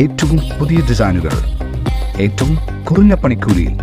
ഏറ്റവും പുതിയ ഡിസൈനുകൾ ഏറ്റവും കുറഞ്ഞ പണിക്കൂലിയിൽ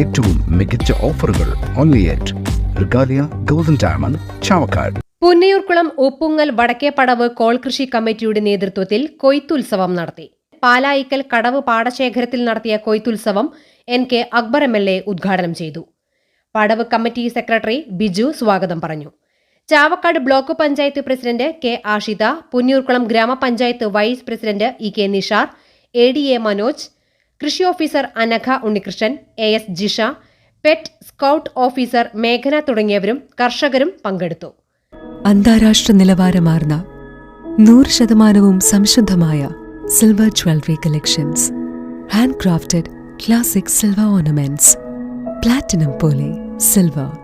ഏറ്റവും മികച്ച ഓഫറുകൾ only at Regalia golden diamond Chavakkad. Punnayurkulam Uppungal Vadakkepadavu call കൃഷി കമ്മിറ്റിയുടെ നേതൃത്വത്തിൽ കൊയ്ത്തുത്സവം നടത്തി. പാലായിക്കൽ കടവ് പാടശേഖരത്തിൽ നടത്തിയ കൊയ്ത്തുത്സവം N K Akbar M L A ഉദ്ഘാടനം ചെയ്തു. പടവ് കമ്മിറ്റി സെക്രട്ടറി ബിജു സ്വാഗതം പറഞ്ഞു. Chavakkad block panchayat president K Ashitha Punnurkulam ഗ്രാമപഞ്ചായത്ത് vice president E K Nishar A D A Manoj കൃഷി officer Anagha Unnikrishnan A S Jisha pest scout officer മേഘന തുടങ്ങിയവരും കർഷകരും പങ്കെടുത്തു. അന്താരാഷ്ട്ര നിലവാരമാർന്ന നൂറ് ശതമാനവും സംശുദ്ധമായ silver jewellery collections. Hand crafted classic silver ornaments. Platinum പോലെ silver.